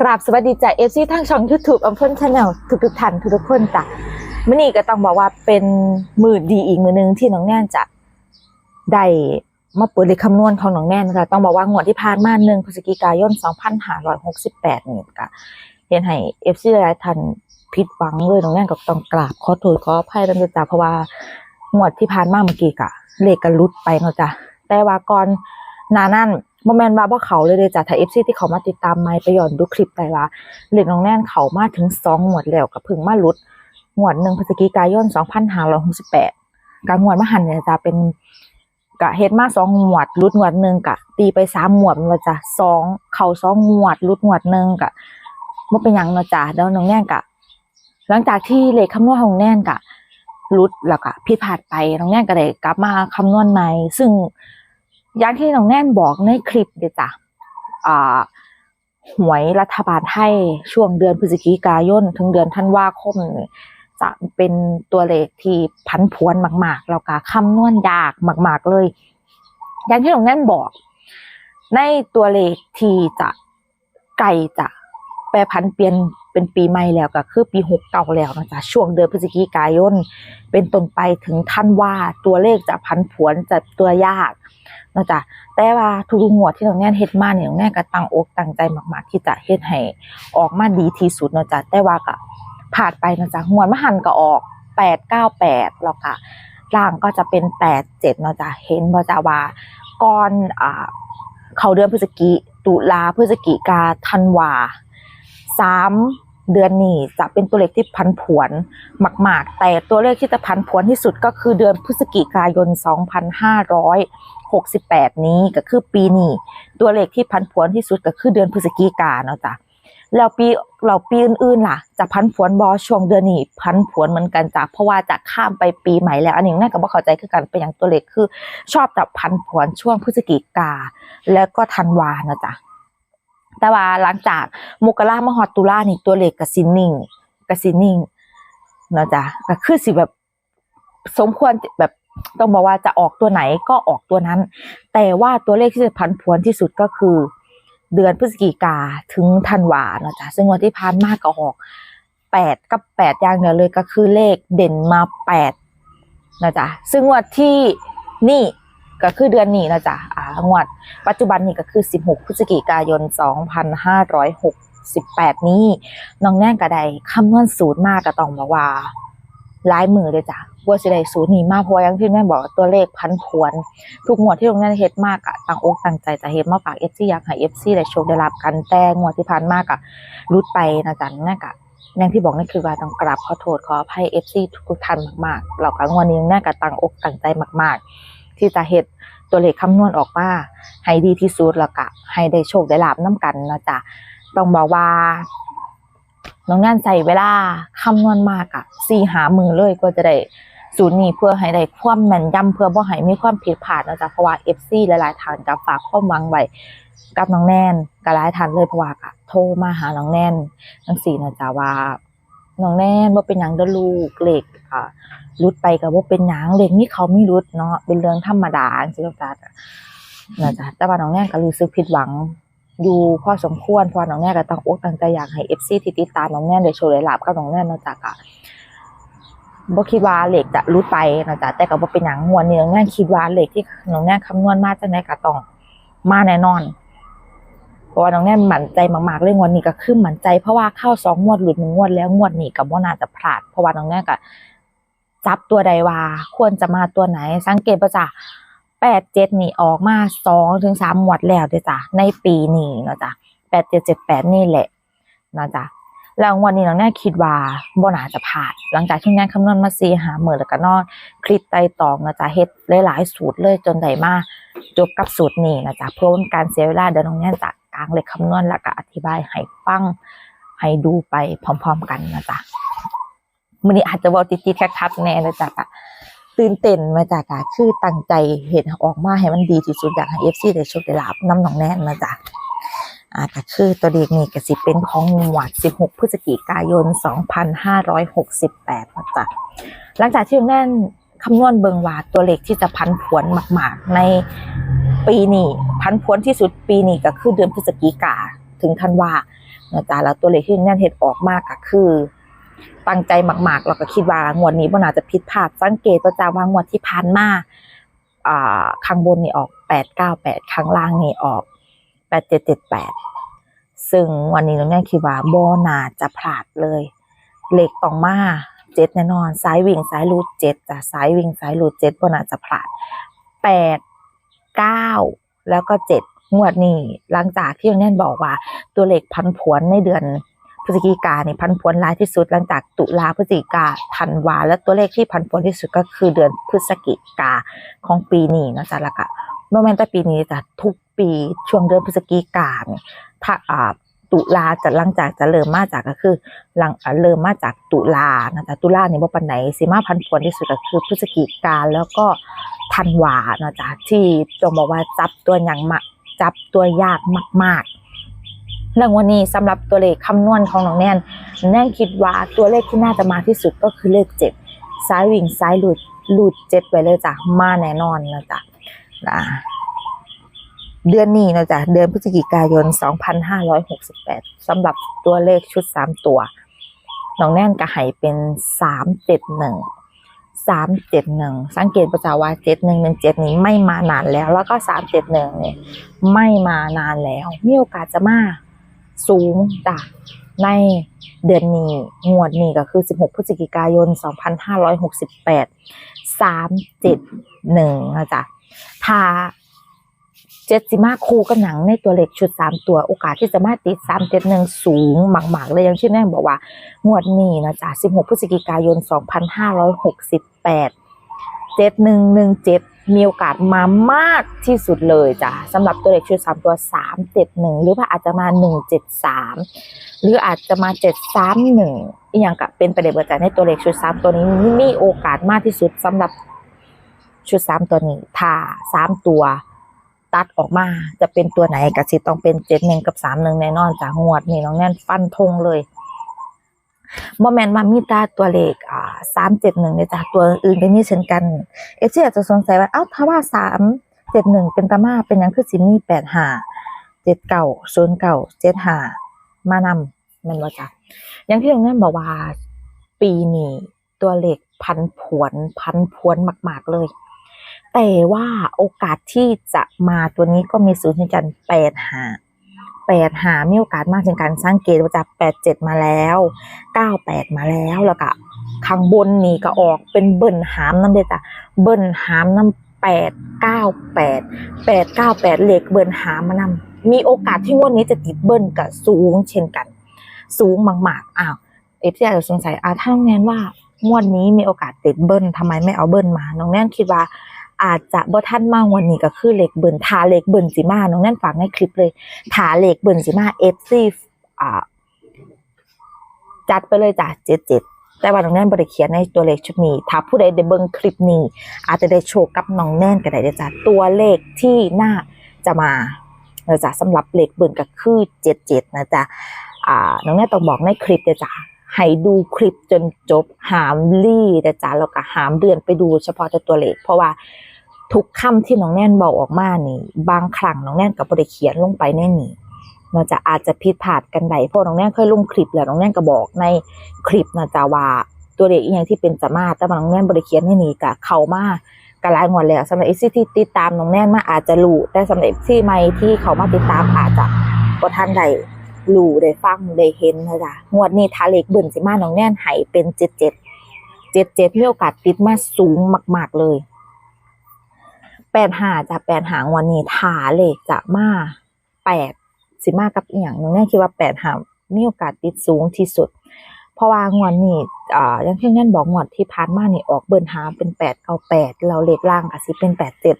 กราบสวัสดีจ้ะเอฟซีทางช่อง YouTube อำเภอชาแนลทุกทุกท่านทุกๆคนจ้ะมื่อนี้ก็ต้องบอกว่าเป็นมือดีอีกมือหนึงที่น้องแน่นจะได้มาเปิดเลขคำนวณของน้องแน่นค่ะต้องบอกว่างวดที่ผ่านมาหนึ่งพฤศจิกายน 2568 นี่ก็เห็นให้เอฟซีหลายท่านผิดหวังเลยน้องแน่นก็ต้องกราบขอโทษขออภัยด้วยจ้ะเพราะว่างวดที่ผ่านมาเมื่อกี้กะเลขกันลุดไปเนาะจ้ะแต่ว่าก่อนนานั้น โมเมนต์ว่าบ่เขาเลยเลยจ้ะถ้าเอฟซีที่เขามาติดตามไม่ไปย้อนดูคลิปได้ว่าเล็กน้องแน่นเขามาถึงสองหมวดแล้วกับพึ่งมาหลุดหมวดหนึ่งพฤศจิกายนสองพันห้าร้อยหกสิบแปดการหวดมหันเนี่ยจะเป็นกะเฮ็ดมาสองหมวดลุดหมวดหนึ่งกะ ตีไปสามหมวดมันจะสองเข่าสองหมวดลุดหมวดหนึ่งกะบ่เป็นยังเนาะจ้ะแล้วน้องแน่นกะ หลังจากที่เลขคำนวณของน้องแน่นกะลุดแล้วก็ผิดพลาดไปน้องแน่นก็ได้กลับมาคำนวณใหม่ซึ่ง อย่างที่น้องแน่นบอกในคลิปเดี๋ยวจ้ะหวยรัฐบาลไทยช่วงเดือนพฤศจิกายนถึงเดือนธันวาคมจะเป็นตัวเลขที่พันผวนมาก ๆ แล้วก็คำนวณยากมาก ๆ เลย อย่างที่น้องแน่นบอก ในตัวเลขที่จะไก่จะแปรพันเปลี่ยนเป็นปีใหม่แล้วก็คือปีหกเก่าแล้วนะจ๊ะช่วงเดือนพฤศจิกายนเป็นต้นไปถึงท่านว่าตัวเลขจะพันผวนจะตัวยาก นะจ๊ะแต่ว่าทุกงวดที่น้องแน่นเฮ็ดมาเนี่ยน้องแน่นก็ตั้งอกตั้งใจมาก ๆ ที่จะเฮ็ดให้ออกมาดีที่สุดนะจ๊ะแต่ว่าก็ผ่านไปนะจ๊ะงวดมหันก็ออกแปดเก้าแปดแล้วก็ล่างก็จะเป็นแปดเจ็ดนะจ๊ะเห็นบ่จ๊ะว่าก่อนอ่าเขาเดือนพฤศจิตุลาพฤศจิกาธันวาสามเดือนนี้จะเป็นตัวเลขที่พันผวนมาก ๆ แต่ตัวเลขที่จะพันผวนที่สุดก็คือเดือนพฤศจิกายน 68 นี้ก็คือปีนี้ตัวเลขที่พันผวนที่สุดก็คือเดือนพฤศจิกาเนาะจ้ะแล้วปีเราปีอื่นๆล่ะ จะพันผวนบอช่วงเดือนนี้พันผวนเหมือนกันจ้ะเพราะว่าจะข้ามไปปีใหม่แล้ว อันนี้น่าก็บ่เข้าใจคือกันเป็นอย่างตัวเลขคือ ชอบจะพันผวนช่วงพฤศจิกา แล้วก็ธันวานะจ๊ะแต่ว่าหลังจากมกรามหอดตุลานี่ตัวเลขกสินิ่งกสินิ่งเนาะจ๊ะก็คือสิแบบสมควรแบบ ต้องบอกว่าจะออกตัวไหนก็ออกตัวนั้น แต่ว่าตัวเลขที่จะพันพวนที่สุดก็คือ เดือนพฤศจิกาถึงธันวาเนาะจ๊ะซึ่งวันที่ผ่านมากก็ออกแปดกับแปดอย่างเดียวเลยก็คือเลขเด่นมาแปดนะจ๊ะซึ่งงวันที่นี่ก็คือเดือนนี้นะจ๊ะอ่างวด ปัจจุบันนี่ก็คือ 16 พฤศจิกายน 2568 นี้น้องแน่นกระไดคำนวณสูตรมากก็ต้องบอกว่าหลายมือเลยจ้ะ ว่าสิได้สูตรนี้มากเพราะว่าอย่างที่แม่บอกตัวเลขพันผวน ทุกงวดที่น้องแน่นเฮ็ดมากอะต่างอกต่างใจจะเฮ็ดมาฝาก FC อยากให้ FC ได้โชคได้รับกันแต่งวดที่ผ่านมากอะรุดไปนะจ๊ะแน่กะอย่างที่บอกนั่นคือว่าต้องกราบขอโทษขออภัย FC ทุกท่านมากๆแล้วก็งวดนี้แน่กะต่างอกต่างใจมาก ๆ ที่จะเฮ็ดตัวเลขคำนวณออกมาให้ดีที่สุดแล้วก็ให้ได้โชคได้ลาบน้ำกันนะจ๊ะต้องบอกว่าน้องงานใส่เวลาคำนวณมากอะสี่หามือเลยก็จะได้ ศูนย์นี้เพื่อให้ได้ความแม่นยำเพื่อบ่ให้มีความผิดพลาดนะจ๊ะเพราะว่า FC หลายๆทางกับฝากความหวังไว้กับน้องแนนกับหลายทานเลยเพราะว่าโทรมาหาน้องแนนทั้งสี่นะจ๊ะว่าน้องแนนบ่าเป็นหยังเดลูกเลขอ่ารุดไปก็บ่เป็นหยังเลขมีเขาไมีรุดเนาะเป็นเรื่องธรรมดาจังซี่จ้ะนะจ๊ะแต่ว่าน้องแนนก็รู้สึกผิดหวังอยู่พอสมควรเพราะน้องแน่ก็ตั้งอกตั้งใจอยากให้ FC ที่ติดตามน้องแน่ได้โชว์ได้ลาบกับน้องแน่นาะจ๊ะก็ บ่คิดว่าเหล็กจะรุดไปนะจ๊ะแต่ก็บ่เป็นหยังงวดนี้น้องแน่คิดว่าเหล็กที่น้องแน่คำนวณมาจังไดก็ต้องมาแน่นอนเพราะว่าน้องแน่มั่นใจมากๆเลยงวดนี้ก็คือมั่นใจเพราะว่าเข้าสองงวดหลุดหนึ่งงวดแล้วงวดนี้ก็บ่น่าจะพลาด เพราะว่าน้องแน่ก็จับตัวใดว่าควรจะมาตัวไหน สังเกตป่ะจ๊ะแปดเจ็ดนี่ออกมาสองถึงสามหมวดแล้วเด้จ้ะในปีนี้เนาะจ้ะแปดเจ็ดเจ็ดแปดนี่แหละนะจ้ะ แล้วงวันนี้น้องแน่คิดว่าบ่น่าจะผ่าน หลังจากที่แน่คำนวณมาซีหาเหมื่นแล้วก็นอนคลิปไตตองนะจ๊ะเฮ็ดหลายๆสูตรเลยจนได้มาจบกับสูตรนี้นะจ๊ะเพื่อเป็นการเสียเวลาเดี๋ยวน้องแน่จะกลางเลขคำนวณแล้วก็อธิบายให้ฟังให้ดูไปพร้อม ๆ กันนะจ๊ะมื้อนี้อาจจะบ่ติดๆคักๆแน่เลยจ้ะตื่นเต้นมาจากการคือตั้งใจเห็นออกมาให้มันดีที่สุดอยากให้เอฟซีได้โชคได้ลาบน้ำหนองแน่นมาจ้ะ อ่าก็คือตัวเลขนี้ก็สิเป็นของหมวด16 พฤศจิกายน 2568นะจ๊ะหลังจากที่แน่นคำนวณเบิงว่าตัวเลขที่จะพันผวนมาก ๆ ในปีนี้พันผวนที่สุดปีนี้ก็คือเดือนพฤศจิกาถึงธันวานะจ๊ะแล้วตัวเลขที่แน่นเห็ดออกมากก็คือตั้งใจมากๆเราก็คิดว่างวดนี้บ่น่าจะผิดพลาดสังเกตประจาว่างวดที่ผ่านมาอ่าข้างบนนี่ออกแปดเก้าแปดข้างล่างนี่ออก แปดเจ็ดเจ็ดแปดซึ่งวันนี้น้องแน่คิดว่าโบนาจะพลาดเลยเลขต้องมาเจ็ดแน่นอนสายวิ่งสายรูดเจ็ดจ้ะสายวิ่งสายรูดเจ็ดโบนาจะพลาดแปดเก้าแล้วก็เจ็ดงวดนี้หลังจากที่น้องแน่นบอกว่า ตัวเลขพันผวนในเดือนพฤศจิกาเนี่ยพันผวนร้ายที่สุดหลังจากตุลาพฤศจิกาธันวา และตัวเลขที่พันผวนที่สุดก็คือเดือนพฤศจิกาของปีนี้นะจ๊ะล้วก็เมื่อแม่นแต่ปีนี้จะทุก ปีช่วงเดือนพฤศจิกาเนี่ยถ้าอ่าตุลาจะหลังจากจะเริ่มมาจากก็คือหลังเริ่มมาจากตุลานะจ๊ะตุลาเนี่ยบ่ปานไหนสิมาพันผวนที่สุดก็คือพฤศจิกาแล้วก็ธันวานะจ๊ะที่ต้องบอกว่าจับตัวอย่างมาจับตัวยากมากๆแล้ววันนี้สำหรับตัวเลขคำนวณของน้องแนนแนนคิดว่าตัวเลขที่น่าจะมาที่สุดก็คือเลขเจ็ดซ้ายวิ่งซ้ายหลุดหลุดเจ็ดไปเลยจ้ะมาแน่นอนนะจ๊ะนะ เดือนนี้นะจ๊ะเดือนพฤศจิกายน 2568สำหรับตัวเลขชุด 3 ตัว น้องแน่นก็ให้เป็น 371 371 สังเกตประจาว่า 7117 นี้ไม่มานานแล้ว แล้วก็ 371 เนี่ยไม่มานานแล้ว มีโอกาสจะมาสูงจากในเดือนนี้ งวดนี้ก็คือ 16 พฤศจิกายน 2568 371นะจ๊ะถ้า เจ็ดสิมาคู่กับหนังในตัวเลขชุด3ตัวโอกาสที่จะมาติด371สูงหมากๆเลยย่างที่แน่บอกว่า งวดนี้นะจ๊ะ16พฤศจิกายน2568เจ็ดหนึ่งหนึ่งเจ็ดมีโอกาสมามากที่สุดเลยจ้ะสำหรับตัวเลขชุดสามตัวสามเจ็ดหนึ่งหรือว่าอาจจะมาหนึ่งเจ็ดสามหรืออาจจะมาเจ็ดสามหนึ่งอย่างกับเป็นประเด็นประจัยในตัวเลขชุดสามตัวนี้มีโอกาสมากที่สุดสำหรับชุดสามตัวนี้ถ้าสามตัว ตัดออกมาจะเป็นตัวไหนก็สิต้องเป็นเจ็ดหนึ่งกับสามหนึ่งแน่นอนจากงวดนี่น้องแน่นฟันธงเลยบ่แมนว่ามีตาตัวเลขอ่าสามเจ็ดหนึ่งเนี่ยจ้ะตัวอื่นก็มีเช่นกัน เอฟซีอาจจะสงสัยว่าเอ้าถ้าว่าสามเจ็ดหนึ่งเป็นตามาเป็นยังคือสิมีแปดห้าเจ็ดเก้าศูนย์เก้าเจ็ดห้ามานำมันว่าจ้ะอย่างที่ตรงแนั้นบอกว่าปีนี้ตัวเลขพันผวนพันพวนมาก ๆเลย แต่ว่าโอกาสที่จะมาตัวนี้ก็มีศูนย์เช่นกันแปดห้าแปดหามีโอกาสมากเช่นกันสังเกตว่าจากแปดเจ็ดมาแล้วเก้าแปดมาแล้วแล้วก็ข้างบนนี่ก็ออกเป็นเบิ้ลหามน้ำเด็ดจ้ะเบิ้ลหามน้ำแปดเก้าแปดแปดเก้าแปดเลขเบิ้ลหามมานำมีโอกาสที่วดนี้จะติดเบิ้ลกับสูงเช่นกัน สูงมากๆอ้าวเอฟซีอาจจะสงสัยอ่าถ้าน้องแนนว่างวดนี้มีโอกาสติดเบิ้ลทำไมไม่เอาเบิ้ลมา น้องแนนคิดว่า อาจจะบ่ทันมาวันนี้ก็คือเหลขเบิ่นทาเหลขเบิ่นสิมาน้องนั่นฝากในคลิปเลยทาเหลขเบิ่นสิมา FC อ่าจัดไปเลยจ้ะ77แต่ว่าน้องแน่นบ่ได้เขียนในตัวเลขชุดนี้ ถ้าผู้ใดได้เบิ่งคลิปนี้ อาจจะได้โชคกับน้องแน่นก็ได้เด้อจ้ะตัวเลขที่น่าจะมานะจ๊ะสำหรับเลขเบิ่นก็คือ77นะจ๊ะอ่าน้องแน่นต้องบอกในคลิปเด้อจ้ะให้ดูคลิปจนจบหามลี่นะจ๊ะแล้วก็หามเดือนไปดูเฉพาะแต่ตัวเลขเพราะว่า ทุกคำที่น้องแน่นบอกออกมานี่บางครั้งน้องแน่นก็บ่ได้เขียนลงไปในนี้เราจะอาจจะผิดพลาดกันใดเพราะน้องแน่นเคยลงคลิปแล้วน้องแน่นก็บอกในคลิปนะจ๊ะว่าตัวเลขอีหยังที่เป็นจะมาแต่ว่าน้องแน่นบ่ได้เขียนในนี้ก็เข้ามาก็หลายงวดแล้วสำหรับ FC ที่ติดตามน้องแน่นมาอาจจะรู้แต่สำหรับ FC ใหม่ที่เขามาติดตามอาจจะบ่ทันได้รู้ได้ฟังได้เห็นนะจ๊ะงวดนี้ถ้าเลขเบิ่นสิมาน้องแน่นให้เป็น77 77มีโอกาสติดมาสูงมาก ๆเลย แปดหาจะแปดหางวันนี้ถาเลขจะมาแปดสิมากับอีหยังน้องแน่คิดว่าแปดหามีโอกาสติดสูงที่สุด เพราะว่างวดนี้อ่าอย่างที่แน่นบอกงวดที่ผ่านมานี่ออกเบิ้นหาเป็นแปดเก้าแปดเราเลขล่างก็สิเป็นแปดเจ็ด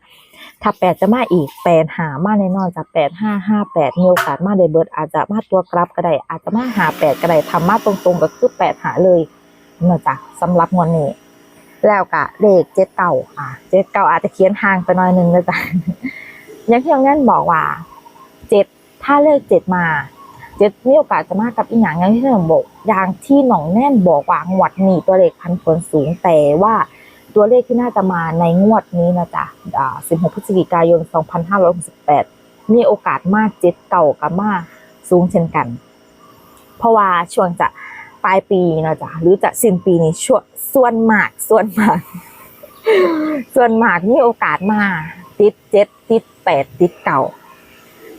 ถ้าแปดจะมาอีกแปดหามาแน่นอนจะแปดห้าห้าแปดมีโอกาสมาได้เบิร์ดอาจจะมาตัวกลับก็ได้อาจจะมาหาแปดก็ได้ทำมาตรงๆก็คือแปดหาเลยเนาะจ๊ะสำหรับงวดนี้ แล้วก็เลขเจ็ดเก่าอะเจ็ดเก่าอาจจะเขียนห่างไปหน่อยนึงนะจ๊ะอย่างที่น้องนั่นบอกว่าเจ็ดถ้าเลขเจ็ดมาเจ็ดมีโอกาสจะมากับอีหยังอย่างที่น้องบอกอย่างที่น้องแน่นบอกว่างวดนี้ตัวเลขพันผลสูงแต่ว่าตัวเลขที่น่าจะมาในงวดนี้นะจ๊ะอ่า16 พฤศจิกายน 2568 มีโอกาสมากเจ็ดเก่ากับมาสูงเช่นกัน เพราะว่าช่วงจะ ลายปีเนาะจ้ะหรือจะสิ้นปีนี้ช่วงส่วนมากส่วนมาก ส่วนมากมีโอกาสมาติดเจ็ดติดแปดติดเก่า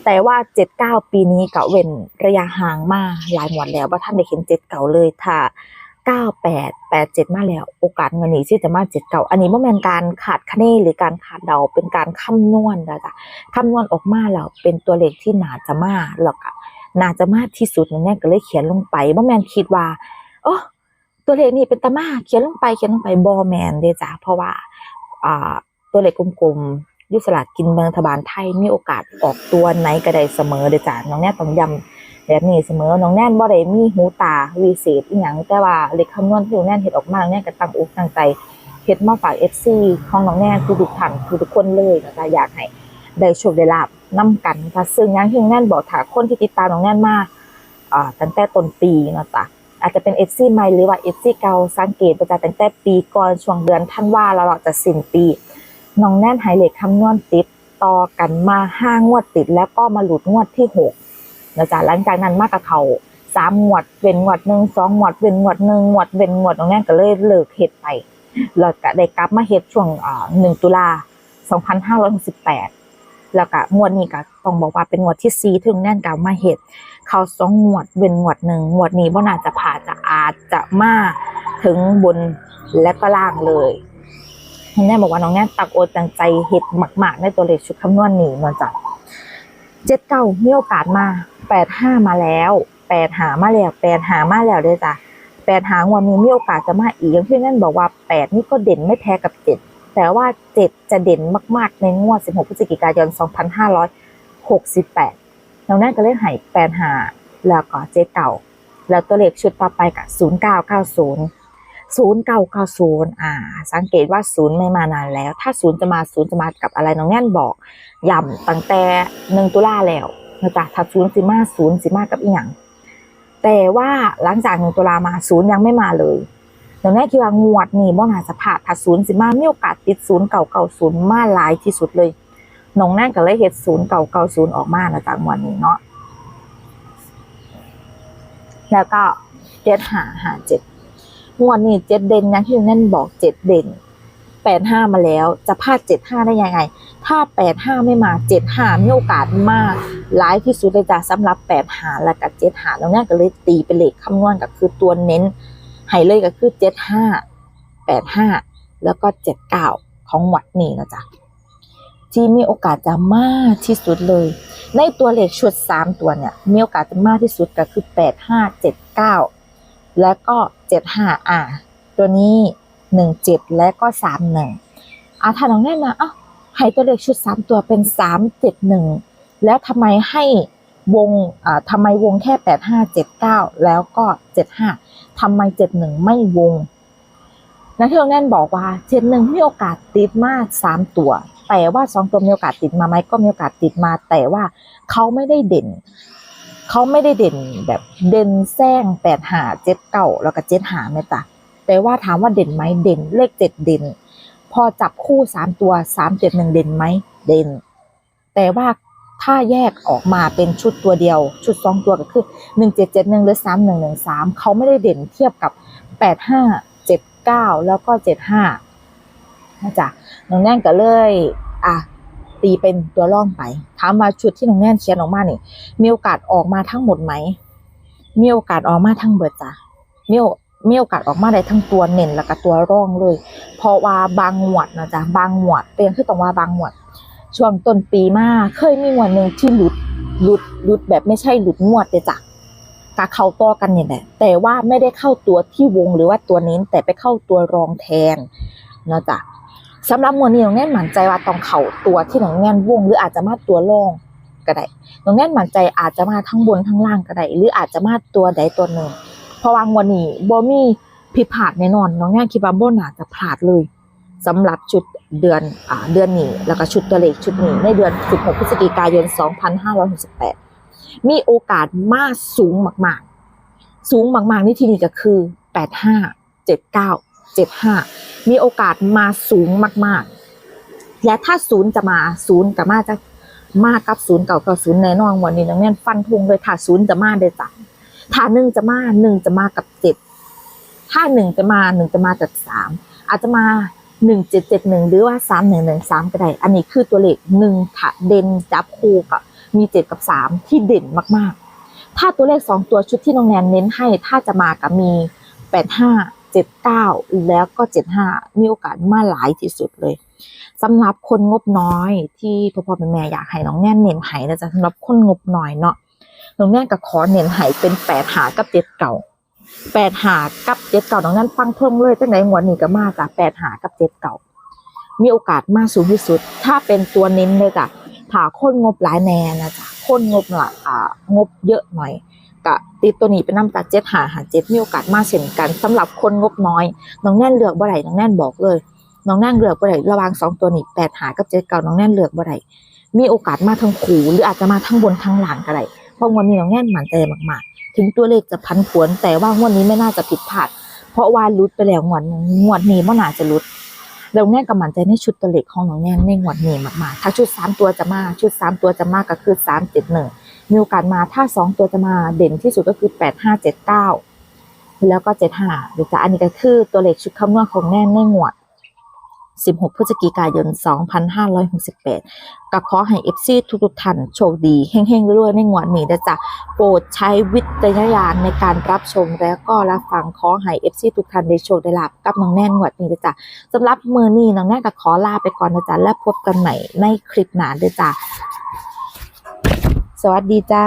แต่ว่าเจ็ดเก้าปีนี้ก็เว้นระยะห่างมาหลายหมวดแล้วว่าท่านได้เห็นเจ็ดเก่าเลยถ้าเก้าแปดแปดเจ็ดมาแล้ว โอกาสเงินนี้ที่จะมาเจ็ดเก่า อันนี้ไม่เป็นการขาดคะเนหรือการขาดเดาเป็นการคำนวณนะจ๊ะคำนวณออกมาแล้วเป็นตัวเลขที่หนาจะมาแล้วก็ น่าจะมากที่สุดนแน่ก็เลยเขียนลงไปบ่แมนคิดว่าโอ้ตัวเลขนี้เป็นตามาเขียนลงไปเขียนลงไปบอแมนเดจ้ะเพราะว่าอ่าตัวเลขกลมๆยุสลากกินแบ่งรัฐบาลไทยมีโอกาสออกตัวไหนก็ได้เสมอเดจ้ะน้องแน่ต้องย้ำแบบนี้เสมอน้องแน่นบ่ได้มีหูตาวิเศษอีหยังแต่ว่าเลขคำนวณที่น้องแน่นเฮ็ดออกมาน้องแน่นก็ตั้งอกตั้งใจเฮ็ดมาฝาก FC ของน้องแน่นทุกๆท่านทุกๆคนเลยนะคะอยากให้ได้โชคได้ลาบ นํกันค่ะ ซึ่งอย่างที่น้องแน่นบอกถ้าคนที่ติดตามน้องแน่นมาอ่าตั้งแต่ต้นปีเนาะจ้ะอาจจะเป็น FC ใหม่หรือว่า FC เก่าสังเกตประจาตั้งแต่ปีก่อนช่วงเดือนท่านว่าแล้วเราจะสิ้นปีน้องแน่นไฮเลขคำนวณติดต่อกันมาห้างวดติด แล้วก็มาหลุดงวดที่หกนะจ๊ะหลังจากนั้นมากกับเขาสามงวดเว้นงวดหนึ่งสองงวดเว้นงวดหนึ่งงวดเว้นงวดน้องแน่นก็เลยเลิกเฮ็ดไปแล้วก็ได้กลับมาเฮ็ดช่วงอ่าหนึ่งตุลาสองพันห้าร้อยหกสิบแปด แล้วก็งวดนี้ก็ต้องบอกว่าเป็นงวดที่สี่ถึงแน่นกับมาเฮ็ดเขาสองงวดเว้นงวดหนึ่งงวดนี้บ่น่าจะผ่าจะอาจจะมาถึงบนและก็ล่างเลยแน่บอกว่าน้องแน่ตักโอดตังใจเห็ดมากๆในตัวเลขชุดคำนวณนี้นาจ้ะเจ็ดเก้ามีโอกาสมาแปดห้ามาแล้วแปดหามาแล้วแปดหามาแล้วเลยจ้ะแปดหางวดนี้มีโอกาสจะมาอีกอย่างที่นั่นบอกว่าแปดนี่ก็เด่นไม่แพ้กับเจ็ด แต่ว่าเจ็ดจะเด่นมาก ๆ ในงวด 16 พฤศจิกายน 2568น้องแน่ก็เลยให้แปดหาแล้วก็เจ๊เก่า แล้วตัวเลขชุดต่อไปกับศูนย์เก้าเก้าศูนย์ศูนย์เก้าเก้าศูนย์อ่า สังเกตว่าศูนย์ไม่มานานแล้ว ถ้าศูนย์จะมาศูนย์จะมากับอะไรน้องแน่นบอกย่ำตั้งแต่หนึ่งตุลาแล้วนะจ๊ะถ้าศูนย์สิมาศูนย์สิมากับอีหยังแต่ว่าหลังจากหนึ่งตุลามาศูนย์ยังไม่มาเลย น้องแน่คิดว่างวดนี้บ่น่าจะผ่าดถ้าศูนย์สิมามีโอกาสติดศูนย์เก่าเก่าศูนย์มาหลายที่สุดเลยน้องแน่นก็เลยเฮ็ดศูนย์เก่าเก่าศูนย์ออกมานะจากวันนี้เนาะแล้วก็เจ็ดหาหาเจ็ดงวดนี้เจ็ดเด่นอย่างที่นั่นบอกเจ็ดเด่นแปดห้ามาแล้ว จะพลาดเจ็ดห้าได้ยังไง ถ้าแปดห้าไม่มาเจ็ดห้ามีโอกาสมากหลายที่สุดเลยจ้ะสำหรับแปดหาและกับเจ็ดหาแล้วเนี่ยก็เลยตีเป็นเลขคำนวณก็คือตัวเน้น ให้เลยก็คือเจ็ดห้าแปดห้าแล้วก็เจ็ดเก้าของวัดนี้นะจ๊ะที่มีโอกาสจะมากที่สุดเลย ในตัวเลขชุดสามตัวเนี่ยมีโอกาสจะมากที่สุดก็คือแปดห้าเจ็ดเก้าแล้วก็เจ็ดห้าอ่าตัวนี้หนึ่งเจ็ดและก็สามหนึ่งอ่าถ้าน้องแน่นะอะให้ตัวเลขชุดสามตัวเป็นสามเจ็ดหนึ่งแล้วทำไมให้ วงอ่าทำไมวงแค่แปดห้าเจ็ดเก้าแล้วก็เจ็ดห้าทำไมเจ็ดหนึ่งไม่วง นักที่น้องแน่นบอกว่าเจ็ดหนึ่งมีโอกาสติดมากสามตัว แต่ว่าสองตัวมีโอกาสติดมาไหมก็มีโอกาสติดมา แต่ว่าเขาไม่ได้เด่น เขาไม่ได้เด่นแบบเด่นแซงแปดหาเจ็ดเก้าแล้วก็เจ็ดหาไม่ตะแต่ว่าถามว่าเด่นไหมเด่นเลขเจ็ดเด่น พอจับคู่สามตัวสามเจ็ดหนึ่งเด่นไหมเด่น แต่ว่า ถ้าแยกออกมาเป็นชุดตัวเดียว ชุดสองตัวก็คือหนึ่งเจ็ดเจ็ดหนึ่งหรือสามหนึ่งหนึ่งสามเขาไม่ได้เด่นเทียบกับแปดห้าเจ็ดเก้าแล้วก็เจ็ดห้านะจ๊ะน้องแน่นก็เลย อะตีเป็นตัวร่องไปถามว่าชุดที่น้องแน่นเขียนออกมาเนี่ยมีโอกาสออกมาทั้งหมดไหมมีโอกาสออกมาทั้งเบิดจ้ะมีโอมีโอกาสออกมาได้ทั้งตัวเน่นแล้วก็ตัวร่องเลย เพราะว่าบางหมวดนะจ๊ะบางหมวดเป็นคือต้องว่าบางหมวด ช่วงต้นปีมาเคยมีหมวดหนึ่งที่หลุดหลุดหลุดแบบไม่ใช่หลุดงวดเลยจ้ะกะเข้าต่อกันเนี่ยแหละแต่ว่าไม่ได้เข้าตัวที่วงหรือว่าตัวเน้นแต่ไปเข้าตัวรองแทนนะจ๊ะสำหรับมวลนี้น้องแน่นมั่นใจว่าต้องเข่าตัวที่น้องแน่นวง หรืออาจจะมาตัวล่องก็ได้น้องแน่นมั่นใจอาจจะมาทั้งบนทั้งล่างก็ได้หรืออาจจะมาตัวใดตัวหนึ่งเพราะว่างวันนี้บ่มีผิดพลาดแน่นอน น้องแน่นคิดว่าบ่น่าจะพลาดเลยสำหรับชุด เดือนอ่าเดือนนี้ แล้วก็ชุดตัวเลขชุดนี้ในเดือน 16 พฤศจิกายน 2568 มีโอกาสมากสูงมาก ๆ สูงมากๆนี่ที่นี่ก็คือ 85 79 75 มีโอกาสมาสูงมาก ๆ และถ้าศูนย์จะมาศูนย์กับมาจะมากับศูนย์เก่ากับศูนย์แน่นอนวันนี้น้องแน่นฟันธงเลยถ้าศูนย์จะมาเดยจ้ะถ้าหนึ่งจะมาหนึ่งจะมากับเจ็ดถ้าหนึ่งจะมาหนึ่งจะมากับสามอาจจะมา หนึ่งเจ็ดเจ็ดหนึ่งหรือว่าสามหนึ่งหนึ่งสามก็ได้ อันนี้คือตัวเลขหนึ่งค่ะเด่นจับคู่กับมีเจ็ดกับสามที่เด่นมากๆ ถ้าตัวเลขสองตัวชุดที่น้องแนนเน้นให้ ถ้าจะมากับมีแปดห้าเจ็ดเก้าแล้วก็เจ็ดห้ามีโอกาสมาหลายที่สุดเลยสำหรับคนงบน้อยที่พ่อพ่อแม่แม่อยากให้น้องแนนเน้นให้นะจ๊ะสำหรับคนงบน้อยเนาะน้องแน่นกับขอเน้นใหายเป็นแปดหากับเจ็ดเก่า แปดหากับเจ็ดเก่าน้องนั่นฟังเพิ่มเลยตั้งแต่งวดนี้ก็มาจ้ะแปดหากับเจ็ดเก่ามีโอกาสมากสูงที่สุด ถ้าเป็นตัวเน้นเลยจ้ะถ้าคนงบหลายแน่นะจ๊ะคนงบหละอ่างบเยอะหน่อยกะติดตัวนี้เป็นน้ำจากเจ็ดหาหาเจ็ดมีโอกาสมากเช่นกันสำหรับคนงบน้อยน้องแน่นเลือกบ่ได้น้องแน่นบอกเลยน้องแน่นเลือกบ่ได้ระว่างสองตัวนี้แปดหากับเจ็ดเก่าน้องแน่นเลือกบ่ได้มีโอกาสมาทั้งขู่หรืออาจจะมาทั้งบนทั้งหลังก็ได้เพราะวดนี้น้องแง่นหมั่นใจมาก ถึงตัวเลขจะพันผวน แต่ว่างวดนี้ไม่น่าจะผิดพลาด เพราะว่ารุดไปแล้วงวดงวดนี้ไม่น่าจะรุดแล้วแง่ก็หมั่นใจในชุดตัวเลขของน้องแง่ในงวดนี้มากๆถ้าชุดสามตัวจะมาชุดสามตัวจะมาก็คือสามเจ็ดหนึ่งมีโอกาสมาถ้าสองตัวจะมาเด่นที่สุดก็คือแปดห้าเจ็ดเก้าแล้วก็เจ็ดห้าหรือจะอันนี้ก็คือตัวเลขชุดคำนวณของแง่ในงวด 16 พฤศจิกายน 2568ก็ขอให้ FC ทุกๆท่านโชคดีเฮงๆรวยๆในงวดนี้นะจ๊ะโปรดใช้วิจารณญาณในการรับชมและก็รับฟังขอให้ FC ทุกท่านได้โชคได้ลาบกับน้องแน่นงวดนี้นะจ๊ะสำหรับมือนี้น้องแน่นก็ขอลาไปก่อนนะจ๊ะและพบกันใหม่ในคลิปหน้าเด้อจ้ะสวัสดีจ้า